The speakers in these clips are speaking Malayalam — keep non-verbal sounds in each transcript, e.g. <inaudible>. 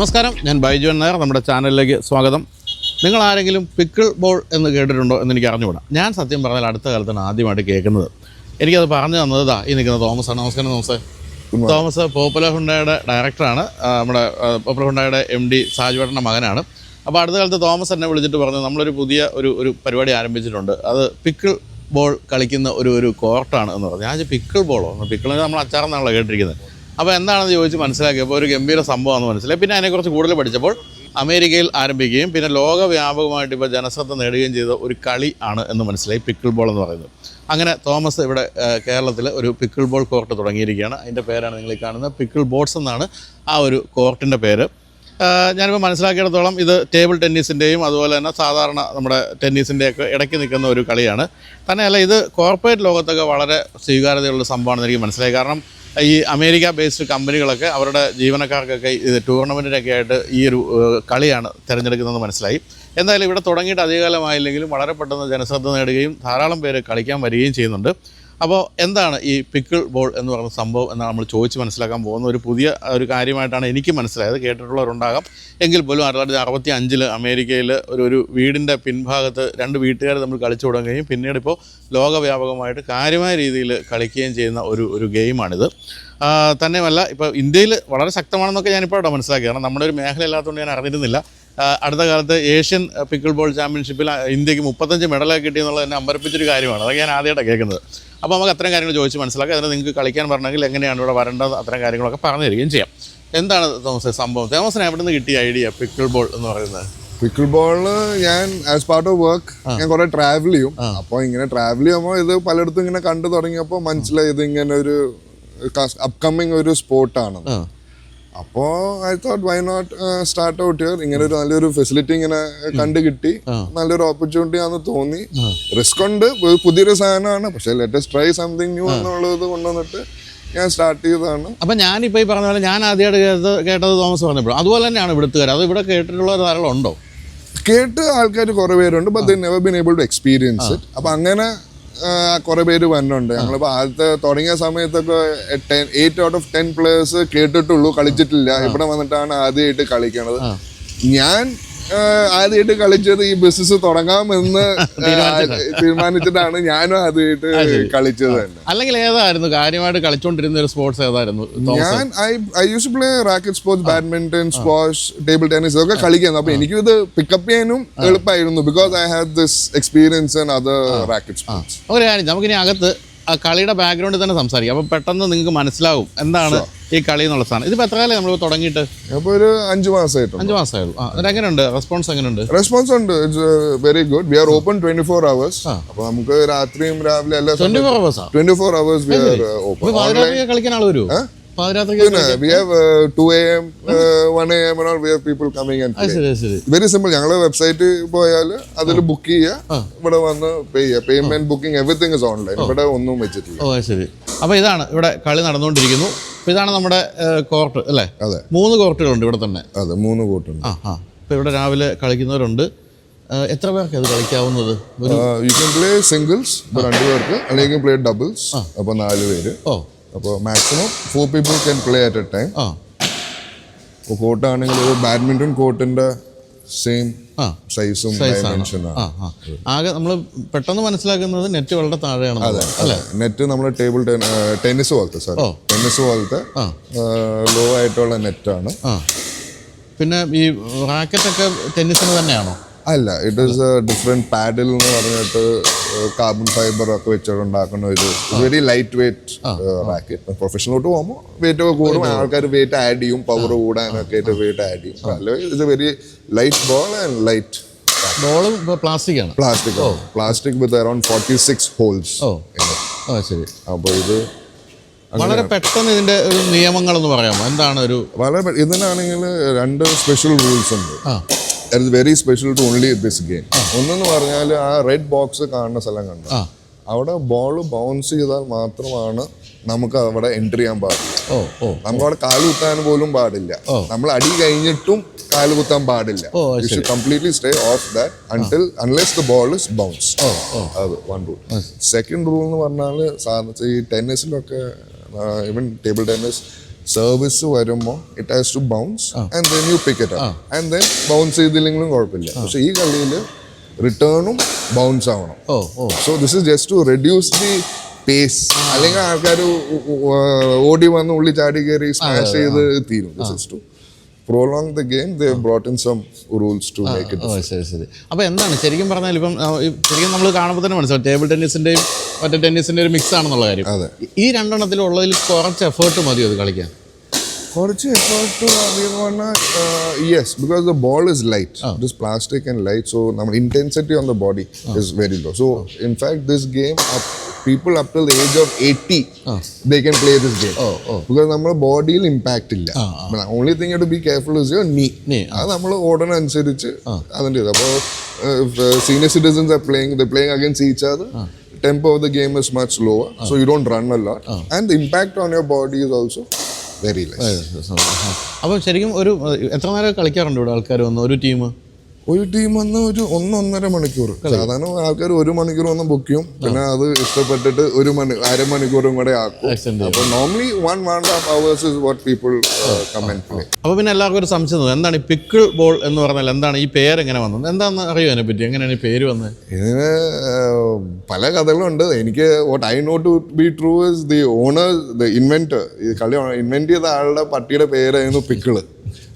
നമസ്കാരം. ഞാൻ ബൈജു നായർ. നമ്മുടെ ചാനലിലേക്ക് സ്വാഗതം. നിങ്ങൾ ആരെങ്കിലും പിക്കിൾ ബോൾ എന്ന് കേട്ടിട്ടുണ്ടോ എന്ന് എനിക്ക് അറിഞ്ഞുകൂടാ. ഞാൻ സത്യം പറഞ്ഞാൽ അടുത്ത കാലത്താണ് ആദ്യമായിട്ട് കേൾക്കുന്നത്. എനിക്കത് പറഞ്ഞു തന്നതാ ഈ നിൽക്കുന്ന തോമസ് ആണ് നമസ്കാരം തോമസ് തോമസ് പോപ്പുലർ ഹുണ്ടയുടെ ഡയറക്ടറാണ്. നമ്മുടെ പോപ്പുലർ ഹുണ്ടയുടെ എം ഡി സാജുവേട്ടന്റെ മകനാണ്. അപ്പോൾ അടുത്ത കാലത്ത് തോമസ് എന്നെ വിളിച്ചിട്ട് പറഞ്ഞു നമ്മളൊരു പുതിയ ഒരു ഒരു പരിപാടി ആരംഭിച്ചിട്ടുണ്ട്. അത് പിക്കിൾ ബോൾ കളിക്കുന്ന ഒരു ഒരു കോർട്ടാണ് എന്ന് പറഞ്ഞു. ഞാൻ പിക്കിൾ ബോളോ പിക്കിൾ നമ്മൾ അച്ചാർ അച്ചാറെന്നാണല്ലോ കേട്ടിരിക്കുന്നത്. അപ്പോൾ എന്താണെന്ന് ചോദിച്ച് മനസ്സിലാക്കിയപ്പോൾ ഒരു ഗംഭീര സംഭവമാണെന്ന് മനസ്സിലായി. പിന്നെ അതിനെക്കുറിച്ച് കൂടുതൽ പഠിച്ചപ്പോൾ അമേരിക്കയിൽ ആരംഭിക്കുകയും പിന്നെ ലോകവ്യാപകമായിട്ട് ഇപ്പോൾ ജനശ്രദ്ധ നേടുകയും ചെയ്ത ഒരു കളി ആണ് എന്ന് മനസ്സിലായി പിക്കിൾ ബോൾ എന്ന് പറയുന്നത്. അങ്ങനെ തോമസ് ഇവിടെ കേരളത്തിൽ ഒരു പിക്കിൾ ബോൾ കോർട്ട് തുടങ്ങിയിരിക്കുകയാണ്. അതിന്റെ പേരാണ് നിങ്ങൾ കാണുന്നത്. പിക്കിൾ ബോട്ട്സ് എന്നാണ് ആ ഒരു കോർട്ടിന്റെ പേര്. ഞാനിപ്പോൾ മനസ്സിലാക്കിയിടത്തോളം ഇത് ടേബിൾ ടെന്നീസിന്റെയും അതുപോലെ തന്നെ സാധാരണ നമ്മുടെ ടെന്നീസിന്റെയൊക്കെ ഇടയ്ക്ക് നിൽക്കുന്ന ഒരു കളിയാണ്. തന്നെയല്ല ഇത് കോർപ്പറേറ്റ് ലോകത്തൊക്കെ വളരെ സ്വീകാര്യതയുള്ള സംഭവമാണെന്ന് എനിക്ക് മനസ്സിലായി. കാരണം ഈ അമേരിക്ക ബേസ്ഡ് കമ്പനികളൊക്കെ അവരുടെ ജീവനക്കാർക്കൊക്കെ ഇത് ടൂർണമെന്റിനൊക്കെ ആയിട്ട് ഈ ഒരു കളിയാണ് തിരഞ്ഞെടുക്കുന്നത് മനസ്സിലായി. എന്തായാലും ഇവിടെ തുടങ്ങിയിട്ട് അധികകാലമായില്ലെങ്കിലും വളരെ പെട്ടെന്ന് ജനശ്രദ്ധ നേടുകയും ധാരാളം പേര് കളിക്കാൻ വരികയും ചെയ്യുന്നുണ്ട്. അപ്പോൾ എന്താണ് ഈ പിക്കിൾ ബോൾ എന്ന് പറയുന്ന സംഭവം എന്നാണ് നമ്മൾ ചോദിച്ച് മനസ്സിലാക്കാൻ പോകുന്ന ഒരു പുതിയ ഒരു കാര്യമായിട്ടാണ് എനിക്ക് മനസ്സിലായത്. കേട്ടിട്ടുള്ളവരുണ്ടാകാം. എങ്കിൽ പോലും ആയിരത്തി തൊള്ളായിരത്തി അറുപത്തി അഞ്ചിൽ അമേരിക്കയിൽ ഒരു ഒരു വീടിന്റെ പിൻഭാഗത്ത് രണ്ട് വീട്ടുകാർ നമ്മൾ കളിച്ചു തുടങ്ങുകയും പിന്നീട് ഇപ്പോൾ ലോകവ്യാപകമായിട്ട് കാര്യമായ രീതിയിൽ കളിക്കുകയും ചെയ്യുന്ന ഒരു ഒരു ഗെയിമാണിത്. തന്നെയുമല്ല ഇപ്പോൾ ഇന്ത്യയിൽ വളരെ ശക്തമാണെന്നൊക്കെ ഞാനിപ്പോൾ ഇവിടെ മനസ്സിലാക്കി. കാരണം നമ്മുടെ ഒരു മേഖല ഇല്ലാത്തതുകൊണ്ട് ഞാൻ അറിഞ്ഞിരുന്നില്ല. അടുത്ത കാലത്ത് ഏഷ്യൻ പിക്കിൾ ബോൾ ചാമ്പ്യൻഷിപ്പിൽ ഇന്ത്യയ്ക്ക് മുപ്പത്തഞ്ച് മെഡലൊക്കെ കിട്ടിയെന്നുള്ളത് എന്നെ അമ്പരപ്പിച്ചൊരു കാര്യമാണ്. അതൊക്കെ ഞാൻ ആദ്യമായിട്ടാണ് കേൾക്കുന്നത്. അപ്പോൾ നമുക്ക് അത്തരം കാര്യങ്ങൾ ചോദിച്ച് മനസ്സിലാക്കുക അതിന് നിങ്ങൾക്ക് കളിക്കാൻ പറഞ്ഞെങ്കിൽ എങ്ങനെയാണ് ഇവിടെ വരേണ്ടത് അത്തരം കാര്യങ്ങളൊക്കെ പറഞ്ഞു തരികയും ചെയ്യാം. എന്താണ് തോമസ് സംഭവം? തോമസിന് എവിടെ നിന്ന് കിട്ടിയ ഐഡിയ പിക്കിൾ ബോൾ എന്ന് പറയുന്നത്? പിക്കിൾ ബോളിൽ ഞാൻ ആസ് പാർട്ട് ഓഫ് വർക്ക് ഞാൻ കുറെ ട്രാവൽ ചെയ്യും. അപ്പോൾ ഇങ്ങനെ ട്രാവൽ ചെയ്യുമ്പോൾ ഇത് പലയിടത്തും ഇങ്ങനെ കണ്ടു തുടങ്ങിയപ്പോൾ മനസ്സിലായി ഇത് ഇങ്ങനെ ഒരു അപ്കമ്മിങ് ഒരു സ്പോർട്ടാണ് അപ്പോ I thought why not start out here ഇങ്ങനെ ഒരു നല്ലൊരു ഫെസിലിറ്റി ഇങ്ങനെ കണ്ടു കിട്ടി. നല്ലൊരു ഓപ്പർച്യൂണിറ്റി ആണെന്ന് തോന്നി. റിസ്ക് ഉണ്ട്. പുതിയൊരു സാധനമാണ്. പക്ഷെ ലെറ്റസ്റ്റ് ട്രൈ സംതിങ് ന്യൂ എന്നുള്ളത് കൊണ്ടുവന്നിട്ട് ഞാൻ സ്റ്റാർട്ട് ചെയ്തതാണ്. അപ്പം ഞാനിപ്പോൾ ഈ പറഞ്ഞ പോലെ ഞാൻ ആദ്യമായിട്ട് കേട്ടത് കേട്ടത് തോമസ് പറഞ്ഞപ്പോൾ അതുപോലെ തന്നെയാണ് ഇവിടുത്തുകാർ. അത് ഇവിടെ കേട്ടിട്ടുള്ള ധാരാളം ഉണ്ടോ? കേട്ട് ആൾക്കാർ കുറേ പേരുണ്ട് but never been able to experience it അപ്പൊ അങ്ങനെ കുറെ പേര് വരുന്നുണ്ട് ഞങ്ങളിപ്പോ ആദ്യത്തെ തുടങ്ങിയ സമയത്തൊക്കെ eight out of ten players കേട്ടിട്ടുള്ളൂ കളിച്ചിട്ടില്ല. ഇവിടെ വന്നിട്ടാണ് ആദ്യമായിട്ട് കളിക്കണത്. ഞാൻ ആദ്യമായിട്ട് കളിച്ചത് ഈ ബിസിനസ് തുടങ്ങാമെന്ന് <laughs> തീരുമാനിച്ചിട്ടാണ് ഞാനും ആദ്യമായിട്ട് കളിച്ചത് തന്നെ. അല്ലെങ്കിൽ ഏതായിരുന്നു? കാര്യമായിട്ട് കളിച്ചോണ്ടിരുന്ന ഒരു സ്പോർട്സ് ഏതായിരുന്നു ഞാൻ I I use play racket sports badminton sports table tennis ഇതൊക്കെ കളിക്കുന്നു അപ്പൊ എനിക്കിത് പിക്കപ്പ് ചെയ്യാനും എളുപ്പമായിരുന്നു because I have this experience in other racket sports ഒരു കാര്യം നമുക്കിനി അകത്ത് കളിയുടെ ബാക്ക്ഗ്രൗണ്ടിൽ തന്നെ സംസാരിക്കും. അപ്പോൾ പെട്ടെന്ന് നിങ്ങൾക്ക് മനസ്സിലാവും എന്താണ് ഈ കളി എന്നുള്ള സാധനം. ഇതിപ്പോൾ എത്ര കാലം നമ്മൾ തുടങ്ങിയിട്ട്? അപ്പോൾ ഒരു അഞ്ചു മാസമായിട്ട് അഞ്ച് മാസമായുള്ളൂ ആ എങ്ങനെയുണ്ട് റെസ്പോൺസ് എങ്ങനെയുണ്ട് റെസ്പോൺസ് ഉണ്ട്. Very good we are open twenty four hours അപ്പൊ നമുക്ക് രാത്രിയും രാവിലെ എല്ലാ twenty four hours twenty four hours കളിക്കാൻ ആൾ വരുമോ പാതിരാത്രി we have to A M one A M we have people coming and ശരി ശരി. വെരി സിമ്പിൾ ഞങ്ങൾ വെബ്സൈറ്റ് പോയാൽ അതിൽ ബുക്ക് ചെയ്യുക ഇവിടെ വന്ന് പേ ചെയ്യുക payment booking everything is online ഇവിടെ ഒന്നും വെച്ചിട്ടില്ല. ഓ ശരി. അപ്പോൾ ഇതാണ് ഇവിടെ കളി നടന്നുകൊണ്ടിരിക്കുന്നു. ഇതാണ് നമ്മുടെ കോർട്ട് അല്ലേ? അതെ. മൂന്ന് കോർട്ടുകളുണ്ട് ഇവിടെ തന്നെ. അതെ മൂന്ന് കോർട്ടുണ്ട് ആ ആ. ഇവിടെ രാവിലെ കളിക്കുന്നവരുണ്ട്. എത്ര പേർക്ക് അത് കളിക്കാവുന്നത്? യു കൻ പ്ലേ സിംഗിൾസ് രണ്ടു പേർക്ക് അല്ലെങ്കിൽ പ്ലേ ഡബിൾസ് അപ്പൊ നാല് പേര്. ഓ. അപ്പോൾ maximum four people can play at a time ആ. ഇപ്പോൾ കോർട്ടാണെങ്കിൽ ഒരു ബാഡ്മിന്റൺ കോർട്ടിന്റെ സെയിം സൈസും ഡയമെൻഷനാണ് ആകെ നമ്മൾ പെട്ടെന്ന് മനസ്സിലാക്കുന്നത് നെറ്റ് വളരെ താഴെയാണ് അല്ലേ? നെറ്റ് നമ്മൾ ടേബിൾ ടെന്നീസ് പോലത്തെ സാർ. ടെന്നീസ് പോലത്തെ ലോ ആയിട്ടുള്ള നെറ്റാണ് പിന്നെ ഈ റാക്കറ്റൊക്കെ ടെന്നീസിന് തന്നെയാണോ? അല്ല ഇറ്റ് ഈസ് ഡിഫറെന്റ് പാഡിൽ എന്ന് പറഞ്ഞിട്ട് കാർബൺ ഫൈബർ ഒക്കെ വെച്ചിട്ട് ഉണ്ടാക്കുന്ന ഒരു വെരി ലൈറ്റ് വെയിറ്റ് റാക്കറ്റ് പ്രൊഫഷണലോട്ട് പോകുമ്പോൾ വെയിറ്റ് ഒക്കെ കൂടും. ആൾക്കാർ വെയിറ്റ് ആഡ് ചെയ്യും. പവർ കൂടാനൊക്കെ ആയിട്ട് വെയിറ്റ് ആഡ് ചെയ്യും. അല്ല? It's a very light ball and light ബോളും പ്ലാസ്റ്റിക് ആണ്. Plastic plastic with around forty six holes ആ ശരി. അപ്പോൾ ഇത് വളരെ പെട്ടെന്ന് ഇതിന്റെ ഒരു നിയമങ്ങളെന്ന് പറയാമോ? എന്താണ് ഒരു വളരെ ഇതിനാണെങ്കിൽ രണ്ട് സ്പെഷ്യൽ റൂൾസ് ഉണ്ട്. It very special to only this game ഒന്നെന്ന് പറഞ്ഞാൽ ആ റെഡ് ബോക്സ് കാണുന്ന സ്ഥലം കണ്ടു? അവിടെ ബോൾ ബൗൺസ് ചെയ്താൽ മാത്രമാണ് നമുക്ക് അവിടെ എൻട്രി ചെയ്യാൻ പാടില്ല നമുക്ക് അവിടെ കാൽ കുത്താൻ പോലും പാടില്ല. നമ്മൾ അടി കഴിഞ്ഞിട്ടും കാൽ കുത്താൻ പാടില്ല. Completely stay off that until unless the ball is bounce അത് വൺ റൂൾ സെക്കൻഡ് റൂൾ എന്ന് പറഞ്ഞാൽ സാധാരണ ഈ ടെന്നീസിലൊക്കെ ഈവൻ ടേബിൾ ടെന്നീസ് സർവീസ് വരുമ്പോൾ it has to bounce and then you pick it and then bounce ചെയ്തില്ലെങ്കിലും കുഴപ്പമില്ല. പക്ഷെ ഈ കളിയിൽ റിട്ടേണും ബൗൺസ് ആവണം. So this is just to reduce the pace അല്ലെങ്കിൽ ആൾക്കാർ ഓടി വന്ന് ഉള്ളി ചാടി കയറി സ്മാഷ് ചെയ്ത് തീരും. This is to prolong the game they brought in some rules to make it ശരി ശരി. അപ്പോൾ എന്താണ്? ശരിക്കും പറഞ്ഞാൽ ഇപ്പം ശരിക്കും നമ്മൾ കാണുമ്പോൾ തന്നെ മനസ്സിലാവും. ടേബിൾ ടെന്നീസിന്റെയും മറ്റേ ടെന്നീസിന്റെ ഒരു മിക്സ് ആണെന്നുള്ള കാര്യം. ഈ രണ്ടെണ്ണത്തിലുള്ളതിൽ കുറച്ച് എഫേർട്ട് മതിയോ അത് കളിക്കാൻ? കുറച്ച് effort yes because the ball is light it is plastic and light so നമ്മൾ intensity on the body is very low so in fact this game people up to the age of eighty they can play this game because നമ്മുടെ ബോഡിയിൽ ഇമ്പാക്റ്റ് ഇല്ല. Only thing to be careful is your knee അത് നമ്മൾ ഓടനുസരിച്ച് അതിന്റെ ഇത്. അപ്പോൾ senior citizens are playing the playing against each അത് tempo of the game is much lower so you don't run a lot. and the impact on your body is also less അപ്പം ശരിക്കും ഒരു എത്ര നേരം കളിക്കാറുണ്ട് ഇവിടെ ആൾക്കാർ വന്ന്? ഒരു ടീം ഒരു ടീം വന്ന് ഒരു ഒന്നൊന്നര മണിക്കൂർ. സാധാരണ ആൾക്കാർ ഒരു മണിക്കൂർ വന്ന് ബുക്ക് ചെയ്യും. പിന്നെ അത് ഇഷ്ടപ്പെട്ടിട്ട് ഒരു മണി അരമണിക്കൂറും കൂടെ ആക്കും. അപ്പൊ normally one one half hours is what people comment അപ്പോൾ പിന്നെ എല്ലാവർക്കും ഒരു സംശയം എന്താണ് ഈ പിക്കിൾ ബോൾ എന്ന് പറഞ്ഞാൽ എന്താണ്? ഈ പേര് എങ്ങനെ വന്നത് എന്താണെന്ന് അറിയോ അതിനെ പറ്റി എങ്ങനെയാണ് ഈ പേര് വന്നത് ഇതിന് പല കഥകളുണ്ട്. എനിക്ക് what I know to be true is the owners the inventor ഈ കളി ഇൻവെന്റ് ചെയ്ത ആളുടെ പട്ടിയുടെ പേരായിരുന്നു പിക്കിൾ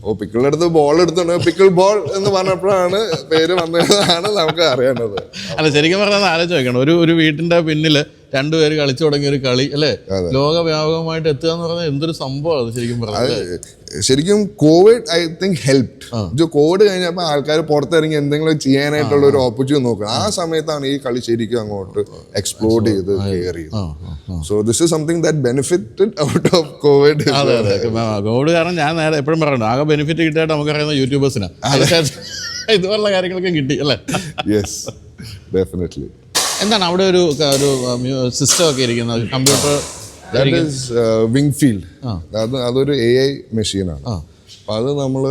ഓ പിക്കിളുടെ ബോൾ എടുത്തോണ്ട് പിക്കിൾ ബോൾ എന്ന് പറഞ്ഞപ്പോഴാണ് പേര് വന്നതാണ് നമുക്ക് അറിയേണ്ടത്. അല്ല ശരിക്കും പറഞ്ഞാൽ ആലോചിച്ച് നോക്കണം. ഒരു ഒരു വീട്ടിന്റെ പിന്നിൽ രണ്ടുപേര് കളിച്ചു തുടങ്ങിയ ഒരു കളി അല്ലേ? ലോകവ്യാപകമായിട്ട് എത്തുക എന്ന് പറഞ്ഞാൽ എന്തൊരു സംഭവമാണ് ശരിക്കും പറഞ്ഞത് ശരിക്കും Covid I think help Covid കഴിഞ്ഞപ്പോൾ ആൾക്കാർ പുറത്തിറങ്ങി എന്തെങ്കിലും ചെയ്യാനായിട്ടുള്ള ഒരു ഓപ്പർച്യൂണിറ്റി നോക്കുക. ആ സമയത്താണ് ഈ കളി ശരിക്കും അങ്ങോട്ട് എക്സ്പ്ലോർഡ് ചെയ്ത് so this is something that benefited out of Covid അതെ കാരണം ഞാൻ നേരെ എപ്പോഴും പറയണ്ട ആകെ ബെനിഫിറ്റ് കിട്ടിയായിട്ട് നമുക്കറിയുന്ന യൂട്യൂബേഴ്സിനാണ് <laughs> ഇതുപോലുള്ള കാര്യങ്ങളൊക്കെ കിട്ടി അല്ലേ? യെസ് ഡെഫിനറ്റ്ലി എന്താണ് അവിടെ ഒരു ഒരു സിസ്റ്റം ഒക്കെ ഇരിക്കുന്നത്? Computer that is wing field അത് അതൊരു എ ഐ മെഷീനാണ് അപ്പം അത് നമ്മൾ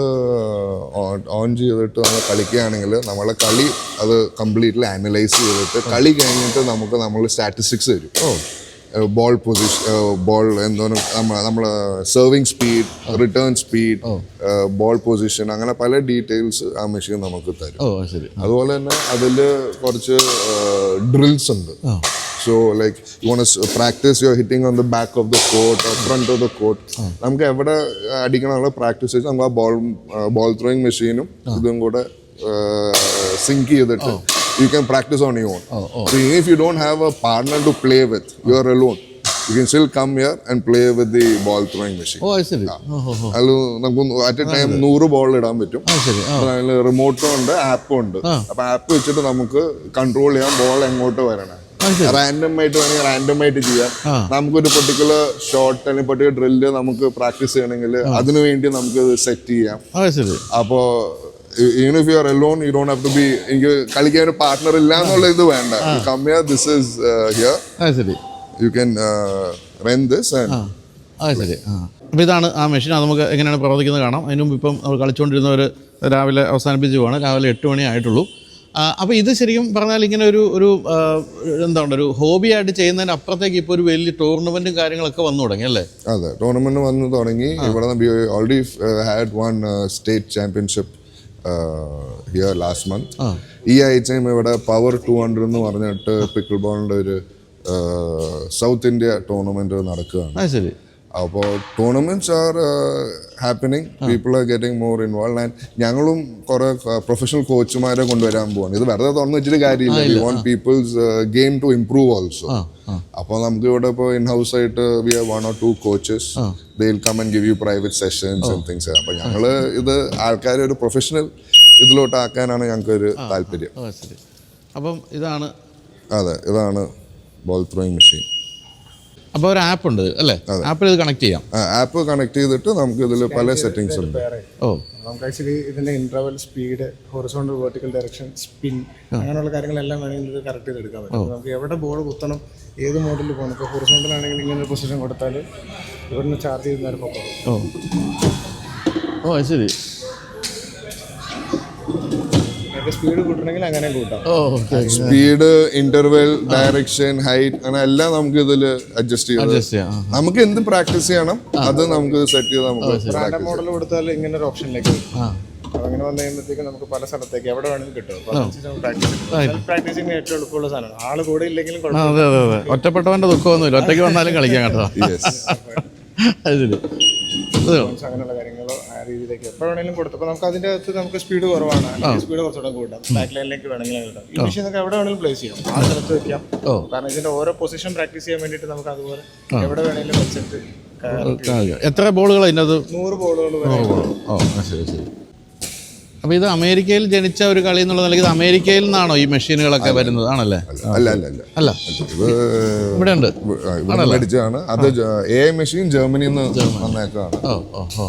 ഓൺ ചെയ്തിട്ട് നമ്മൾ കളിക്കുകയാണെങ്കിൽ നമ്മളെ കളി അത് കംപ്ലീറ്റ്ലി അനലൈസ് ചെയ്തിട്ട് കളി കഴിഞ്ഞിട്ട് നമുക്ക് നമ്മൾ സ്റ്റാറ്റിസ്റ്റിക്സ് തരും. ബോൾ പൊസിഷൻ ബോൾ എന്തോരം നമ്മൾ serving speed return speed ball position അങ്ങനെ പല ഡീറ്റെയിൽസ് ആ മെഷീൻ നമുക്ക് തരും. അതുപോലെ തന്നെ അതിൽ കുറച്ച് ഡ്രിൽസ് ഉണ്ട്. So like you want practice your hitting on the back of the court front of the court നമുക്ക് എവിടെ അടിക്കണമുള്ള പ്രാക്ടീസ് ചെയ്ത് നമുക്ക് ആ ബോൾ ബോൾ ത്രോയിങ് മെഷീനും ഇതും കൂടെ സിങ്ക് ചെയ്തിട്ട് you can practice on you on so if you don't have a partner to play with you are alone you can still come here and play with the ball throwing machine ഓ അത് ശരി ഓ ഓ ഓ അതിൽ നമുക്ക് അറ്റ് എ ടൈം നൂറ് ബോൾ ഇടാൻ പറ്റും. അതിൽ റിമോട്ടും ഉണ്ട് ആപ്പും ഉണ്ട്. അപ്പൊ ആപ്പ് വെച്ചിട്ട് നമുക്ക് കൺട്രോൾ ചെയ്യാം ബോൾ എങ്ങോട്ട് വരണം. റാൻഡം ആയിട്ട് വേണമെങ്കിൽ റാൻഡം ആയിട്ട് ചെയ്യാം നമുക്കൊരു പെർട്ടിക്കുലർ ഷോട്ട് അല്ലെങ്കിൽ പെർട്ടിക്കുലർ ഡ്രില്ല് നമുക്ക് പ്രാക്ടീസ് ചെയ്യണമെങ്കിൽ അതിനു വേണ്ടി നമുക്ക് സെറ്റ് ചെയ്യാം. അപ്പോ even if you are alone you don't have to be എനിക്ക് കളിക്കാൻ ഒരു പാർട്ട്ണർ ഇല്ല എന്നുള്ള ഇത് വേണ്ട. Come here this is here ശരി. You can rent this and ആ. ശരി. ആ. അപ്പോൾ ഇതാണ് ആ മെഷീൻ അത് നമുക്ക് എങ്ങനെയാണ് പ്രവർത്തിക്കുന്നത് കാണാം. അതിന് മുമ്പ് ഇപ്പം അവർ കളിച്ചുകൊണ്ടിരുന്നവർ രാവിലെ അവസാനിപ്പിച്ച് പോവാണ് രാവിലെ എട്ട് മണി ആയിട്ടുള്ളൂ. അപ്പോൾ ഇത് ശരിക്കും പറഞ്ഞാൽ ഇങ്ങനെ ഒരു ഒരു എന്താ എന്താണ് ഒരു ഹോബിയായിട്ട് ചെയ്യുന്നതിന് അപ്പുറത്തേക്ക് ഇപ്പോൾ ഒരു വലിയ ടൂർണമെന്റും കാര്യങ്ങളൊക്കെ വന്നു തുടങ്ങി അല്ലേ? അതെ ടൂർണമെന്റ് വന്ന് തുടങ്ങി. ഇവിടെ already had one state championship here last month ഈ ആഴ്ചയും ഇവിടെ പവർ ടു ഹൺഡ്രഡ് എന്ന് പറഞ്ഞിട്ട് പിക്കിൾ ബോളിന്റെ ഒരു സൗത്ത് ഇന്ത്യ ടൂർണമെന്റ് നടക്കുകയാണ്. ശരി. അപ്പോൾ tournaments are happening people are getting more involve and ഞങ്ങളും കുറെ പ്രൊഫഷണൽ കോച്ചുമാരെ കൊണ്ടുവരാൻ പോവാണ്. ഇത് വെറുതെ തുറന്നു വെച്ചിട്ട് കാര്യമില്ല. We want people's game to improve also അപ്പോൾ നമുക്ക് ഇവിടെ ഇപ്പോൾ ഇൻ ഹൗസ് ആയിട്ട് we are one or two coaches they'll come and give you private sessions and things അപ്പോൾ ഞങ്ങൾ ഇത് ആൾക്കാരെ ഒരു പ്രൊഫഷണൽ ഇതിലോട്ട് ആക്കാനാണ് ഞങ്ങൾക്ക് ഒരു താല്പര്യം. അപ്പം ഇതാണ് അതെ ഇതാണ് ബോൾ ത്രോയിങ് മെഷീൻ അപ്പോൾ ഒരു ആപ്പ് ഉണ്ട് അല്ലേ? ആപ്പിൽ ഇത് കണക്ട് ചെയ്യാം. ആപ്പ് കണക്ട് ചെയ്തിട്ട് നമുക്ക് ഇതിൽ പല സെറ്റിംഗ്സ് ഉണ്ട്. ഓ. നമുക്ക് ആക്ച്വലി ഇതിന്റെ interval speed horizontal vertical direction spin അങ്ങനെയുള്ള കാര്യങ്ങളെല്ലാം വേണമെങ്കിൽ ഇത് കറക്റ്റ് ചെയ്ത് എടുക്കാൻ പറ്റും. നമുക്ക് എവിടെ ബോൾ കുത്തണം ഏത് മോഡിൽ പോകണം. ഇപ്പോൾ ഹൊറിസോണ്ടൽ ആണെങ്കിൽ ഇങ്ങനെ ഒരു പൊസിഷൻ കൊടുത്താൽ ഇവിടുന്ന് ചാർജ് ചെയ്ത് നേരെ പോകും ഓ ഓ ശരി. സ്പീഡ് കൂട്ടണമെങ്കിൽ അങ്ങനെ കൂട്ടാം. സ്പീഡ് ഇന്റർവെൽ ഡയറക്ഷൻ ഹൈറ്റ് അങ്ങനെ എല്ലാം നമുക്ക് ഇതിൽ അഡ്ജസ്റ്റ് ചെയ്യാം നമുക്ക് എന്ത് പ്രാക്ടീസ് ചെയ്യണം അത് നമുക്ക് സെറ്റ് ചെയ്ത് നമുക്ക് മോഡൽ കൊടുത്താൽ ഇങ്ങനെ ഒരു ഓപ്ഷനിലേക്ക് അങ്ങനെ വന്നു കഴിയുമ്പോഴത്തേക്ക് നമുക്ക് പല സ്ഥലത്തേക്ക് എവിടെ വേണമെങ്കിലും കിട്ടും. പ്രാക്ടീസിങ് ഏറ്റവും എളുപ്പമുള്ള സാധനമാണ്. ആൾ കൂടെ ഇല്ലെങ്കിലും അതെ അതെ അതെ. ഒറ്റപ്പെട്ടവന്റെ ദുഃഖമൊന്നുമില്ല. ഒറ്റയ്ക്ക് വന്നാലും കളിക്കാം കേട്ടോ? <laughs> അങ്ങനെയുള്ള കാര്യങ്ങളോ ആ രീതിയിലേക്ക് എപ്പോൾ വേണമെങ്കിലും കൊടുത്തു അപ്പോൾ നമുക്ക് അതിന്റെ അകത്ത് നമുക്ക് സ്പീഡ് കുറവാണ്. സ്പീഡ് കുറച്ചുകൂടെ കൂട്ടാം. ബാക്ക് ലൈനിലേക്ക് വേണമെങ്കിലും കിട്ടാം. ഈ മെഷീൻ നമുക്ക് എവിടെ വേണമെങ്കിലും പ്ലേസ് ചെയ്യാം. ആ സ്ഥലത്ത് വെക്കാം. കാരണം ഇതിന്റെ ഓരോ പൊസിഷൻ പ്രാക്ടീസ് ചെയ്യാൻ വേണ്ടിയിട്ട് നമുക്ക് അതുപോലെ എവിടെ വേണമെങ്കിലും വെച്ചിട്ട് എത്ര ബോളുകൾ അതിനകത്ത് നൂറ് ബോളുകൾ. ഓ ശരി ശരി. അപ്പോൾ ഇത് അമേരിക്കയിൽ ജനിച്ച ഒരു കളി എന്നുള്ള നിലയ്ക്ക് അമേരിക്കയിൽ നിന്നാണോ ഈ മെഷീനുകളൊക്കെ വരുന്നത്? ആണല്ലേ? അല്ല അല്ല അല്ല അല്ല. ഇവിടെ ഉണ്ട് മേടിച്ചതാണ്. അത് എ മെഷീൻ ജർമ്മനിയിൽ നിന്ന് വന്നേക്കാണ്. ഓ ഓ ഓ.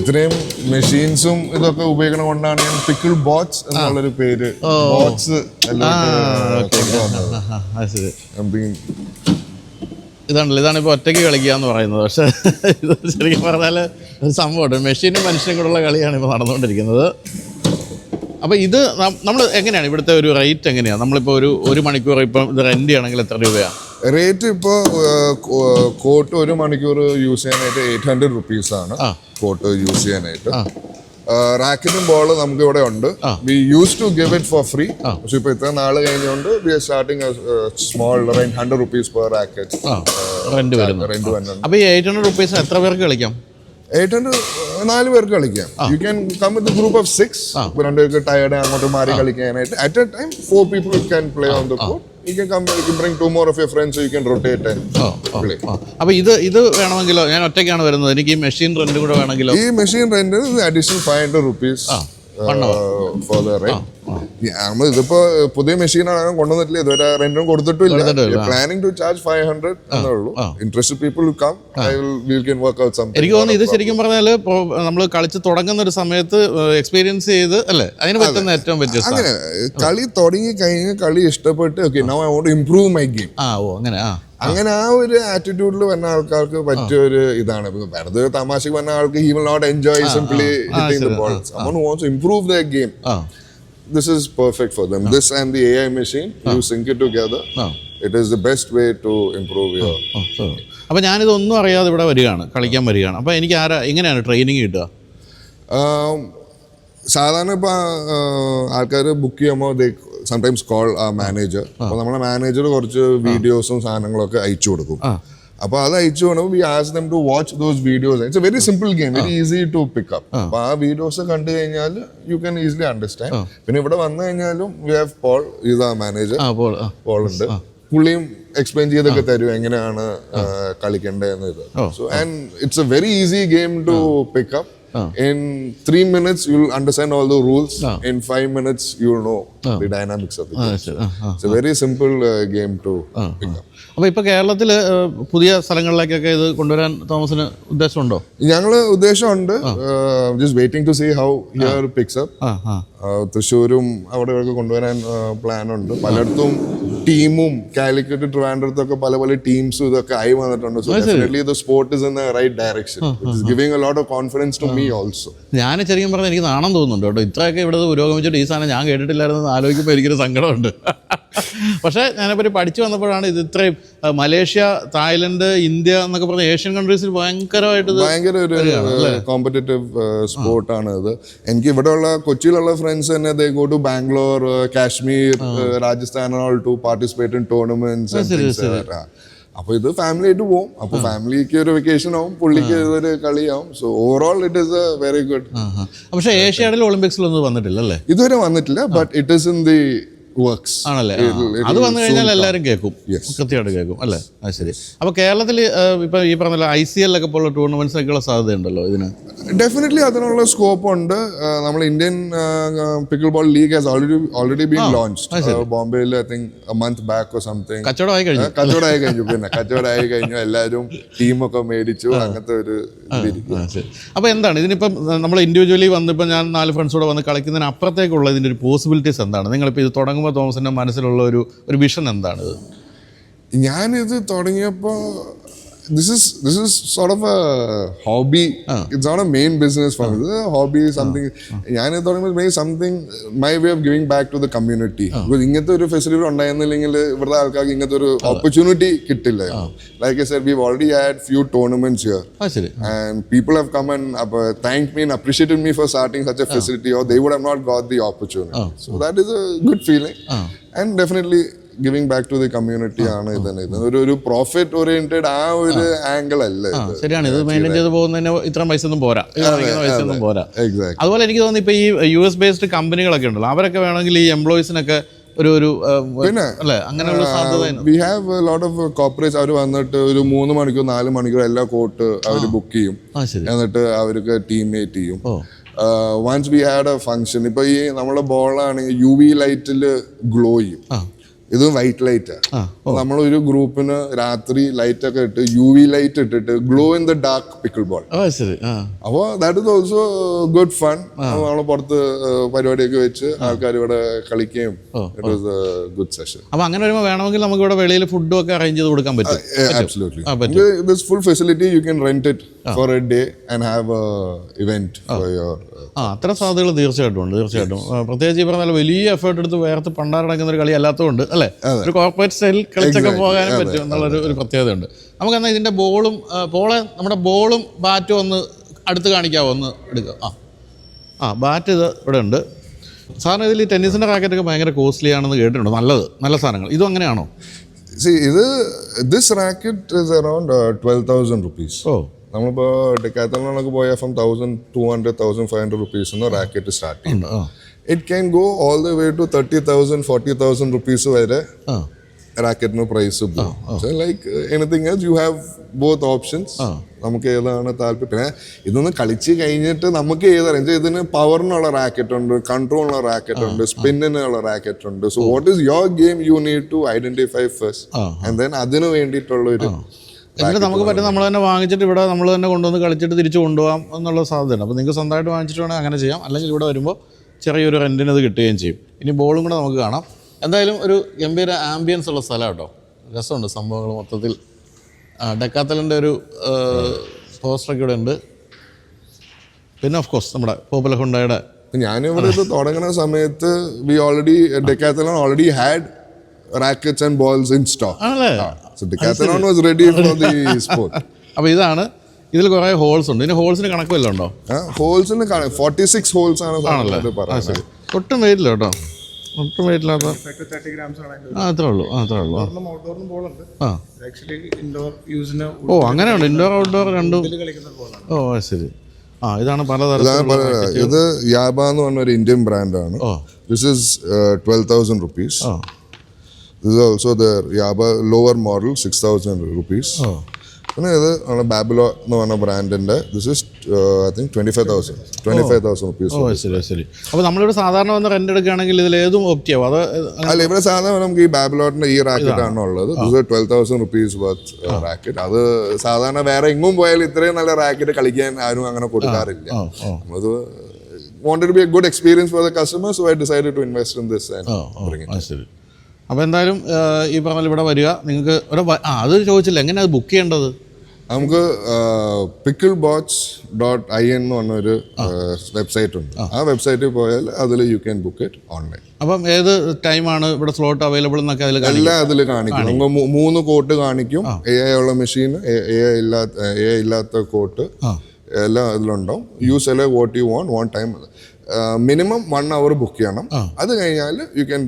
ഇത്രയും മെഷീൻസും ഇതൊക്കെ ഉപയോഗിക്കണ കൊണ്ടാണ് ഞാൻ പിക്കിൾ ബോട്ട്സ് എന്നുള്ളൊരു പേര്. ബോട്ട്സ് ഇതാണല്ലോ ഇതാണ് ഇപ്പോൾ ഒറ്റയ്ക്ക് കളിക്കുക എന്ന് പറയുന്നത്. പക്ഷേ ഇത് ശരിക്കും പറഞ്ഞാൽ ഒരു സംഭവമുണ്ട്. മെഷീനും മനുഷ്യനും കൂടെയുള്ള കളിയാണ് ഇപ്പോൾ നടന്നുകൊണ്ടിരിക്കുന്നത്. അപ്പോൾ ഇത് നമ്മൾ എങ്ങനെയാണ്? ഇവിടുത്തെ ഒരു റേറ്റ് എങ്ങനെയാണ് നമ്മളിപ്പോൾ ഒരു ഒരു മണിക്കൂർ ഇപ്പം ഇത് റെന്റ് ചെയ്യണമെങ്കിൽ എത്ര രൂപയാണ് റേറ്റ് ഇപ്പോൾ കോട്ട് ഒരു മണിക്കൂർ യൂസ് ചെയ്യാനായിട്ട് എയ്റ്റ് ഹൺഡ്രഡ് റുപ്പീസ് ആണ്. കോട്ട് യൂസ് ചെയ്യാനായിട്ട്. റാക്കറ്റും ബോൾ നമുക്ക് ഇവിടെ ഉണ്ട്. We used to give it for free പക്ഷെ ഇപ്പൊ ഇത്ര നാൾ കഴിഞ്ഞുകൊണ്ട് we are starting small rent hundred rupees per racket rent വരുന്നുണ്ട് അപ്പോൾ എയ്റ്റ് ഹൺഡ്രഡ് റുപ്പീസ് എത്ര പേർക്ക് കളിക്കാം? എയ്റ്റ് ഹൺഡ്രഡ് നാല് പേർക്ക് കളിക്കാം. You can come with group of six രണ്ടുപേർക്ക് ടയർഡ് അങ്ങോട്ട് മാറി കളിക്കാനായിട്ട്. At a time four people can play on the court you can come you can bring two more of your friends you can rotate and ഓ ഓ പ്ലേ ഓ അപ്പോൾ ഇത് ഇത് വേണമെങ്കിലോ? ഞാൻ ഒറ്റയ്ക്കാണ് വരുന്നത്. എനിക്ക് ഈ മെഷീൻ റെന്റ് കൂടെ വേണമെങ്കിലോ? ഈ machine rent additional five hundred rupees നമ്മൾ ഇതിപ്പോ പുതിയ മെഷീൻ ആണ് കൊണ്ടുവന്നിട്ടില്ല. ഇതുവരെ റെന്റും കൊടുത്തിട്ടില്ല planning to charge five hundred എന്നേ ഉള്ളൂ. Interested people come I will can work out എനിക്ക് തോന്നുന്നു ഇത് ശരിക്കും പറഞ്ഞാൽ നമ്മൾ കളിച്ച് തുടങ്ങുന്ന ഒരു സമയത്ത് എക്സ്പീരിയൻസ് ചെയ്ത് അല്ലേ? അതിന് പറ്റുന്ന ഏറ്റവും വ്യത്യസ്തം അങ്ങനെ കളി തുടങ്ങി കഴിഞ്ഞ് കളി ഇഷ്ടപ്പെട്ട് okay now I want improve my game ആ ഓ അങ്ങനെ ആ. അങ്ങനെ ആ ഒരു ആറ്റിറ്റ്യൂഡിൽ വരുന്ന ആൾക്കാർക്ക് പറ്റിയ ഒരു ഇതാണ്. വെറുതെ തമാശ തമാശക്ക് വന്ന ആൾക്ക് he will not enjoy simply hitting the ball this game. The this is perfect for them. this and the ai machine you sync it together ആ. it is the best way to improve your അപ്പോൾ ഞാനിതൊന്നും അറിയാതെ ഇവിടെ വരികയാണ് കളിക്കാൻ വരികയാണ്. അപ്പോൾ എനിക്ക് ആരാ എങ്ങനെയാണ് ട്രെയിനിങ് കിട്ടുക? Um, സാധാരണ ഇപ്പൊ ആൾക്കാർ ബുക്ക് ചെയ്യുമ്പോൾ സംടൈംസ് കോൾ ആ. മാനേജർ അപ്പൊ നമ്മുടെ മാനേജർ കുറച്ച് വീഡിയോസും സാധനങ്ങളൊക്കെ അയച്ചു കൊടുക്കും. അപ്പൊ അത് അയച്ചു കൊടുക്കുമ്പോൾ we ask them to watch those videos it's a very simple game very easy to pick up അപ്പൊ ആ വീഡിയോസ് കണ്ടു കഴിഞ്ഞാൽ യു ക്യാൻ ഈസിലി അണ്ടർസ്റ്റാൻഡ് പിന്നെ ഇവിടെ വന്നു കഴിഞ്ഞാലും we have Paul is a manager Paul ഉണ്ട്. പുള്ളിയും എക്സ്പ്ലെയിൻ ചെയ്തൊക്കെ തരും എങ്ങനെയാണ് കളിക്കേണ്ടതെന്ന് ഇത്. So and it's a very easy game to pick up in three minutes you understand all the rules in five minutes you know the dynamics of ആ, ശരി. ആ, ആ. It's a very simple game to pick അപ്പോൾ ഇപ്പോൾ കേരളത്തിൽ പുതിയ സ്ഥലങ്ങളിലേക്കൊക്കെ ഇത് കൊണ്ടുവരാൻ തോമസിന് ഉദ്ദേശമുണ്ടോ? ഞങ്ങൾ ഉദ്ദേശമുണ്ട്. Just waiting to see how here picks up തൃശ്ശൂരും അവിടെ കൊണ്ടുവരാൻ പ്ലാൻ ഉണ്ട്. പലയിടത്തും ടീമും കാലിക്കറ്റ് ട്രിവാൻഡ്രത്തൊക്കെ പല പല ടീംസും ഇതൊക്കെ ആയി വന്നിട്ടുണ്ട്. So definitely the sport is in the right direction it's giving a lot of confidence to me also ഞാൻ ശരിക്കും പറഞ്ഞാൽ എനിക്ക് നാണം തോന്നുന്നുണ്ട് കേട്ടോ. ഇത്രയൊക്കെ ഇവിടെ പുരോഗമിച്ചിട്ട് ഈ സാധനം ഞാൻ കേട്ടിട്ടില്ലായിരുന്നു ആലോചിക്കുമ്പോൾ എനിക്കൊരു സങ്കടമുണ്ട്. പക്ഷേ ഞാനിപ്പോൾ പഠിച്ചു വന്നപ്പോഴാണ് ഇത് ഇത്രയും മലേഷ്യ തായ്ലൻഡ് ഇന്ത്യ എന്നൊക്കെ പറഞ്ഞ ഏഷ്യൻ കൺട്രീസിൽ ഭയങ്കരമായിട്ട് ഭയങ്കര ഒരു കോമ്പറ്റേറ്റീവ് സ്പോർട്ടാണ് ഇത് എനിക്ക് ഇവിടെയുള്ള കൊച്ചിയിലുള്ള ഫ്രണ്ട്സ് തന്നെ they go to Bangalore Kashmir Rajasthan all to participate in tournaments അപ്പൊ ഇത് ഫാമിലി ആയിട്ട് പോകും അപ്പൊ ഫാമിലിക്ക് ഒരു വെക്കേഷൻ ആവും പുള്ളിക്ക് ഇതൊരു കളിയാവും. So overall it is a very good. പക്ഷേ ഏഷ്യാഡിൽ ഒളിമ്പിക്സിൽ ഒന്നും വന്നിട്ടില്ല അല്ലേ? ഇതുവരെ വന്നിട്ടില്ല but it is in the works ആണല്ലേ? അത് വന്നു കഴിഞ്ഞാൽ എല്ലാവരും കേൾക്കും. കൃത്യമായിട്ട് കേൾക്കും. അല്ലേ? അത് ശരി. അപ്പോൾ കേരളത്തിൽ ഇപ്പൊ ഈ പറഞ്ഞ ഐ സി ഒക്കെ പോലുള്ള ടൂർണമെന്റ്സിനൊക്കെയുള്ള സാധ്യതയുണ്ടല്ലോ ഇതിന്? ഡെഫിനറ്റ്ലി അതിനുള്ള സ്കോപ്പ് ഉണ്ട്. നമ്മൾ Indian pickle ball league has already already been launch ബോംബെയിൽ I think month back or something കച്ചവടമായി കഴിഞ്ഞു. കച്ചവടമായി കഴിഞ്ഞു. പിന്നെ കച്ചവടമായി കഴിഞ്ഞു. എല്ലാവരും ടീമൊക്കെ മേടിച്ചു. അങ്ങനത്തെ ഒരു അപ്പൊ അപ്പോൾ എന്താണ്? ഇതിനിപ്പം നമ്മൾ ഇൻഡിവിജ്വലി വന്നിപ്പോൾ ഞാൻ നാല് ഫ്രണ്ട്സ് കൂടെ വന്ന് കളിക്കുന്നതിന് അപ്പുറത്തേക്കുള്ള ഇതിന്റെ ഒരു പോസിബിലിറ്റീസ് എന്താണ്? നിങ്ങളിപ്പോൾ ഇത് തുടങ്ങുമ്പോൾ തോമസിന്റെ മനസ്സിലുള്ള ഒരു ഒരു വിഷൻ എന്താണ് ഇത് ഞാനിത് തുടങ്ങിയപ്പോൾ this is this is sort of a hobby. Uh. It's not a main business for uh. me. This is a hobby, something. ഞാൻ തുടങ്ങുമ്പോൾ maybe something my way of giving back to the community. Because ഇങ്ങനത്തെ ഒരു ഫെസിലിറ്റി ഉണ്ടായിരുന്നില്ലെങ്കിൽ ഇവിടുത്തെ ആൾക്കാർക്ക് ഇങ്ങനത്തെ ഒരു ഓപ്പർച്യൂണിറ്റി കിട്ടില്ല like I said we already had few tournaments here ആ ശരി and people have come and uh, thanked me and appreciated me for starting such a facility or they would have not got the opportunity so that is a good feeling and back to the community ആണ് ഇതിന് ഇത് ഒരു ഒരു പ്രോഫിറ്റ് ഓറിയന്റഡ് ആ ഒരു ആംഗിൾ അല്ലേ ശരിയാണ്. ഇത് മെയിന്റെയിൻ ചെയ്ത് പോകുന്നതിന് ഇത്രയും പൈസ ഒന്നും പോരാ. ഇത് പൈസ ഒന്നും പോരാ. എക്സാക്ട് അതുപോലെ എനിക്ക് തോന്നുന്നു ഇപ്പൊ ഈ യു എസ് ബേസ്ഡ് കമ്പനികളൊക്കെ ഉണ്ടല്ലോ. അവരൊക്കെ വേണമെങ്കിൽ ഈ എംപ്ലോയീസിനൊക്കെ ഒരു ഒരു പിന്നെ we have lot of corporates അവർ വന്നിട്ട് ഒരു മൂന്ന് മണിക്കൂർ നാല് മണിക്കൂർ എല്ലാ കോട്ട് അവർ ബുക്ക് ചെയ്യും. എന്നിട്ട് അവർക്ക് ടീംമേറ്റ് ചെയ്യും. Once we had a function ഇപ്പൊ ഈ നമ്മുടെ ബോളാണെങ്കിൽ യു വി ലൈറ്റിൽ ഗ്ലോ ചെയ്യും. ഇത് വൈറ്റ് ലൈറ്റ് നമ്മൾ ഒരു ഗ്രൂപ്പിന് രാത്രി ലൈറ്റ് ഒക്കെ ഇട്ട് യു വി ലൈറ്റ് ഇട്ടിട്ട് glow in the dark pickle ball അപ്പോൾ that is also good fun നമ്മൾ പുറത്ത് പരിപാടിയൊക്കെ വെച്ച് ആൾക്കാർ ഇവിടെ കളിക്കുകയും ഇറ്റ് വാസ് ഗുഡ് സെഷൻ അപ്പോൾ അങ്ങനെ വരുമ്പോൾ വേണമെങ്കിൽ നമുക്ക് ഇവിടെ വെളിയിൽ ഫുഡും ഒക്കെ അറേഞ്ച് ചെയ്ത് കൊടുക്കാൻ പറ്റും. Full facility you this rent it for a a event for your ആ അത്തരം സാധ്യതകൾ തീർച്ചയായിട്ടും ഉണ്ട് തീർച്ചയായിട്ടും. പ്രത്യേകിച്ച് ഈ പറഞ്ഞാൽ വലിയ എഫേർട്ട് എടുത്ത് വേർത്ത് പണ്ടാറടങ്ങുന്ന ഒരു കളി അല്ലാത്തതുകൊണ്ട് അല്ലേ? ഒരു കോർപ്പറേറ്റ് സ്റ്റൈലിൽ കളിച്ചൊക്കെ പോകാനും പറ്റും എന്നുള്ളൊരു ഒരു പ്രത്യേകതയുണ്ട്. നമുക്ക് എന്നാൽ ഇതിന്റെ ബോളും ബോളെ നമ്മുടെ ബോളും ബാറ്റും ഒന്ന് അടുത്ത് കാണിക്കാവോ? ഒന്ന് എടുക്കുക ആ. ആ ബാറ്റ് ഇത് ഇവിടെ ഉണ്ട്. സാറിന് ഇതിൽ ടെന്നീസിന്റെ റാക്കറ്റൊക്കെ ഭയങ്കര കോസ്റ്റ്ലി ആണെന്ന് കേട്ടിട്ടുണ്ട്. നല്ലത്. നല്ല സാധനങ്ങൾ. ഇതും അങ്ങനെയാണോ? സി ഇത് this racket is around twelve thousand rupees ഓ. നമ്മളിപ്പോൾ ഡെക്കാത്തലോണൊക്കെ പോയാൽ from thousand to hundred thousand five hundred rupees racket start ചെയ്യുന്നത് ആ. It can go all the way to thirty thousand forty thousand rupees വരെ റാക്കറ്റിന് price like anything else you have both options നമുക്ക് ഏതാണ് താല്പര്യം? പിന്നെ ഇതൊന്ന് കളിച്ച് കഴിഞ്ഞിട്ട് നമുക്ക് ഏതാണ് ഇതിന് പവറിനുള്ള റാക്കറ്റ് ഉണ്ട് കൺട്രോളിനുള്ള റാക്കറ്റ് ഉണ്ട് സ്പിന്നിനുള്ള റാക്കറ്റ് ഉണ്ട്. So what is your game you need to identify first and then അതിന് വേണ്ടിയിട്ടുള്ള ഒരു എന്നിട്ട് നമുക്ക് പറ്റും നമ്മൾ തന്നെ വാങ്ങിച്ചിട്ട് ഇവിടെ നമ്മൾ തന്നെ കൊണ്ടുവന്ന് കളിച്ചിട്ട് തിരിച്ചു കൊണ്ടുപോകാം എന്നുള്ള സാധ്യതയുണ്ട്. അപ്പോൾ നിങ്ങൾക്ക് സ്വന്തമായിട്ട് വാങ്ങിച്ചിട്ട് വേണമെങ്കിൽ അങ്ങനെ ചെയ്യാം. അല്ലെങ്കിൽ ഇവിടെ വരുമ്പോൾ ചെറിയൊരു റെന്റിന് അത് കിട്ടുകയും ചെയ്യും. ഇനി ബോളും കൂടെ നമുക്ക് കാണാം. എന്തായാലും ഒരു ഗംഭീര ആംബിയൻസ് ഉള്ള സ്ഥലം കേട്ടോ. രസമുണ്ട് സംഭവങ്ങൾ മൊത്തത്തിൽ. ഡെക്കാത്തലിന്റെ ഒരു പോസ്റ്ററൊക്കെ ഇവിടെ ഉണ്ട്. പിന്നെ ഓഫ് കോഴ്സ് നമ്മുടെ പോപ്പുലർ ഹുണ്ടായുടെ ഞാനിവിടെ ഇത് തുടങ്ങുന്ന സമയത്ത് we already Decathlon already had rackets and balls in stock so Decathlon was ready for the sport അപ്പോൾ ഇതാണ് ഇതിൽ കുറേ ഹോൾസ് ഉണ്ട്. ഇതിന് ഹോൾസിന് കണക്ക് വല്ലതും ഉണ്ടോ? ഹോൾസിന് ഫോർട്ടി സിക്സ് ഹോൾസ് ആണ് ആണല്ലേ? ശരി. ഒട്ടും വെയിറ്റില്ല കേട്ടോ. ഒട്ടും വെയിറ്റില്ലാത്ത ആ അത്രേ ഉള്ളൂ. ആ അത്രേ ഉള്ളൂ. ആ. ഉണ്ട് ഇൻഡോർ ഓ അങ്ങനെയുണ്ട്. ഇൻഡോർ ഔട്ട്ഡോർ രണ്ടും ഓ ശരി. ആ ഇതാണ് പലതരം ഇത് യാബ എന്ന് പറഞ്ഞ ഒരു ഇന്ത്യൻ ബ്രാൻഡാണ് ആണ്. This is twelve thousand rupees ഇത് this also the യാബ lower model six thousand rupees ഓ. പിന്നെ ഇത് നമ്മുടെ ബാബിലോ എന്ന് പറഞ്ഞ ബ്രാൻഡിന്റെ this is I think twenty five thousand twenty five thousand rupees ശരി ശരി അപ്പോൾ നമ്മളിവിടെ സാധാരണ വന്ന് റെന്റ് എടുക്കുകയാണെങ്കിൽ ഇതിൽ ഏതും ഓപ്റ്റ് ആവും? അത് അല്ല ഇവിടെ സാധാരണ നമുക്ക് ഈ ബാബിലോട്ടിന്റെ ഈ റാക്കറ്റ് ആണ് ഉള്ളത്. This twelve thousand rupees worth racket അത് സാധാരണ വേറെ എങ്ങും പോയാലും ഇത്രയും നല്ല റാക്കറ്റ് കളിക്കാൻ ആരും അങ്ങനെ കൊടുക്കാറില്ല. അത് wanted to be a good experience for the customer, so I decided to invest in this and bring it. ശരി. അപ്പോൾ എന്തായാലും ഈ പറഞ്ഞ ഇവിടെ വരിക. നിങ്ങൾക്ക് ഒരു ആ അത് ചോദിച്ചില്ല. എങ്ങനെയാണ് അത് ബുക്ക് ചെയ്യേണ്ടത്? നമുക്ക് pickle Boche dot I N എന്ന് പറഞ്ഞൊരു വെബ്സൈറ്റ് ഉണ്ട്. ആ. വെബ്സൈറ്റിൽ പോയാൽ അതിൽ you can book it online അപ്പം ഏത് ടൈമാണ് ഇവിടെ സ്ലോട്ട് അവൈലബിൾ എന്നൊക്കെ അതിൽ എല്ലാം അതിൽ കാണിക്കും. നമുക്ക് മൂന്ന് കോട്ട് കാണിക്കും. എ ഐ ഉള്ള മെഷീൻ എ ഐ ഇല്ലാത്ത എ ഐ ഇല്ലാത്ത കോട്ട് എല്ലാം അതിലുണ്ടാവും. യൂസ് എല്ലാം what you want one time minimum one hour book ചെയ്യണം. അത് കഴിഞ്ഞാൽ you can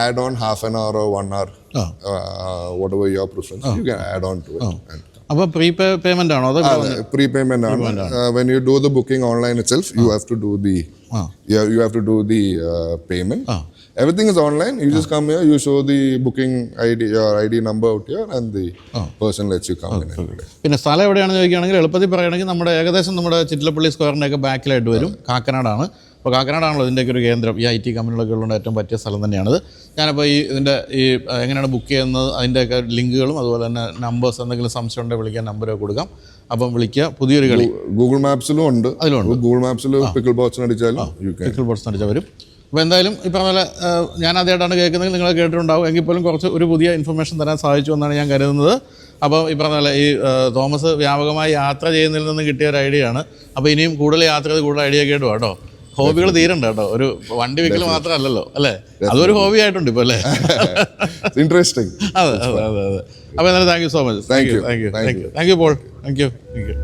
add on half an hour one hour. Whatever your preference you can add on to it അപ്പോൾ പ്രീ പേ പേയ്മെന്റ് ആണോ വന്ന്- prepayment ആണ്. When you do the booking online itself you have to do the ആ. You have to do the uh, payment. Everything is online. You just come here, you show the booking ID, your ID number out here, and the person lets you come in. and- പിന്നെ സ്ഥലം എവിടെയാണെന്ന് ചോദിക്കുകയാണെങ്കിൽ എളുപ്പത്തിൽ പറയുകയാണെങ്കിൽ നമ്മുടെ ഏകദേശം നമ്മുടെ ചിറ്റിലപ്പള്ളി സ്ക്വയറിന്റെ ഒക്കെ ബാക്കിലായിട്ട് വരും. കാക്കനാടാണ്. അപ്പോൾ കാക്കനാടാണല്ലോ ഇതിന്റെയൊക്കെ ഒരു കേന്ദ്രം. ഈ ഐ ടി കമ്പനികളൊക്കെ ഉള്ള ഏറ്റവും പറ്റിയ സ്ഥലം തന്നെയാണിത്. ഞാനപ്പോൾ ഈ ഇതിന്റെ ഈ എങ്ങനെയാണ് ബുക്ക് ചെയ്യുന്നത്? അതിന്റെയൊക്കെ ലിങ്കുകളും അതുപോലെ തന്നെ നമ്പേഴ്സ് എന്തെങ്കിലും സംശയം ഉണ്ടെങ്കിൽ വിളിക്കാൻ നമ്പരൊക്കെ കൊടുക്കാം. അപ്പം വിളിക്കുക. പുതിയൊരു കളി. ഗൂഗിൾ മാപ്സിലും ഉണ്ട്. അതിലുണ്ട്. ഗൂഗിൾ മാപ്സിൽ പിക്കിൾ ബോക്സ് അടിച്ചാലും പിക്കിൾ ബോക്സ് അടിച്ചാൽ വരും. അപ്പോൾ എന്തായാലും ഈ പറഞ്ഞ പോലെ ഞാൻ ആദ്യമായിട്ടാണ് കേൾക്കുന്നത് നിങ്ങൾ കേട്ടിട്ടുണ്ടാവും. എങ്കിൽ പോലും കുറച്ച് ഒരു പുതിയ ഇൻഫർമേഷൻ തരാൻ സാധിച്ചു എന്നാണ് ഞാൻ കരുതുന്നത്. അപ്പോൾ ഈ പറഞ്ഞ പോലെ ഈ തോമസ് വ്യാപകമായി യാത്ര ചെയ്യുന്നതിൽ നിന്ന് കിട്ടിയ ഒരു ഐഡിയ ആണ്. അപ്പോൾ ഇനിയും കൂടുതൽ യാത്ര ചെയ്ത് കൂടുതൽ ഐഡിയ കേട്ടു കേട്ടോ. ഹോബികൾ തീരണ്ട കേട്ടോ. ഒരു വണ്ടി വെക്കൽ മാത്രമല്ലല്ലോ അല്ലേ? അതൊരു ഹോബി ആയിട്ടുണ്ട് ഇപ്പൊ അല്ലേ? ഇൻട്രസ്റ്റിംഗ് <laughs> അതെ അതെ അതെ അതെ. അപ്പൊ എന്നാലും thank you so much thank you thank you thank you thank you Paul thank you thank you